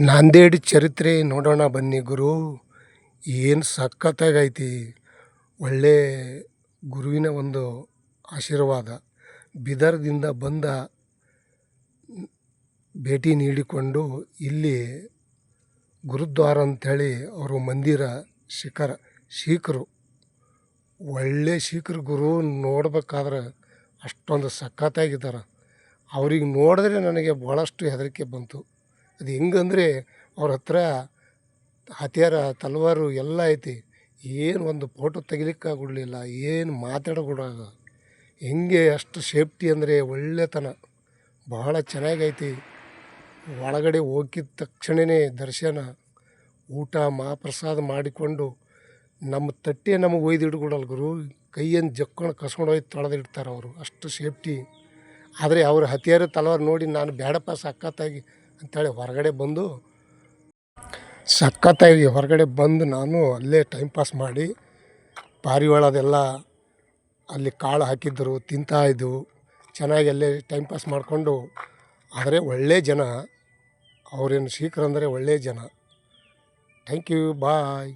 ನಾಂದೇಡ್ ಚರಿತ್ರೆ ನೋಡೋಣ ಬನ್ನಿ ಗುರು. ಏನು ಸಖತ್ತಾಗೈತಿ. ಒಳ್ಳೆ ಗುರುವಿನ ಒಂದು ಆಶೀರ್ವಾದ. ಬಿದರ್ದಿಂದ ಬಂದ ಭೇಟಿ ನೀಡಿಕೊಂಡು ಇಲ್ಲಿ ಗುರುದ್ವಾರ ಅಂಥೇಳಿ ಅವರು ಮಂದಿರ ಶಿಖರ, ಶೀಖರು. ಒಳ್ಳೆ ಶೀಖರು ಗುರು ನೋಡ್ಬೇಕಾದ್ರೆ ಅಷ್ಟೊಂದು ಸಖತ್ತಾಗಿದ್ದಾರೆ. ಅವ್ರಿಗೆ ನೋಡಿದ್ರೆ ನನಗೆ ಭಾಳಷ್ಟು ಹೆದರಿಕೆ ಬಂತು. ಅದು ಹೆಂಗಂದರೆ ಅವ್ರ ಹತ್ರ ಹತ್ಯಾರ ತಲವಾರು ಎಲ್ಲ ಐತಿ. ಏನು ಒಂದು ಫೋಟೋ ತೆಗಿಲಿಕ್ಕೆ ಆಗುಳ್ಳಿಲ್ಲ ಏನು ಮಾತಾಡಕೂಡಾಗ ಹೆಂಗೆ ಅಷ್ಟು ಸೇಫ್ಟಿ ಅಂದರೆ ಒಳ್ಳೆತನ. ಬಹಳ ಚೆನ್ನಾಗೈತಿ. ಒಳಗಡೆ ಹೋಗಿದ ತಕ್ಷಣವೇ ದರ್ಶನ, ಊಟ, ಮಹಾಪ್ರಸಾದ ಮಾಡಿಕೊಂಡು ನಮ್ಮ ತಟ್ಟೆ ನಮಗೆ ಒಯ್ದು ಇಟ್ಕೊಡಲ್ಲ ಗುರು. ಕೈಯನ್ನು ಜಕ್ಕೊಂಡು ಕಸ್ಕೊಂಡು ಹೋಗಿ ತೊಳೆದಿಡ್ತಾರೆ ಅವರು. ಅಷ್ಟು ಸೇಫ್ಟಿ ಆದರೆ ಅವ್ರ ಹತ್ಯಾರ ತಲವಾರು ನೋಡಿ ನಾನು ಬೇಡಪ್ಪ ಸಖತ್ತಾಗಿ ಅಂಥೇಳಿ ಹೊರಗಡೆ ಬಂದು ಸಖತ್ತಾಗಿ ಹೊರಗಡೆ ಬಂದು ನಾನು ಅಲ್ಲೇ ಟೈಮ್ ಪಾಸ್ ಮಾಡಿ ಪಾರಿವಾಳದೆಲ್ಲ ಅಲ್ಲಿ ಕಾಳು ಹಾಕಿದ್ದರು ತಿಂತಾ ಇದ್ದವು ಚೆನ್ನಾಗಿ ಅಲ್ಲೇ ಟೈಮ್ ಪಾಸ್ ಮಾಡಿಕೊಂಡು, ಆದರೆ ಒಳ್ಳೆಯ ಜನ, ಅವರೇನು ಶೀಘ್ರ ಅಂದರೆ ಒಳ್ಳೆಯ ಜನ. Thank you bye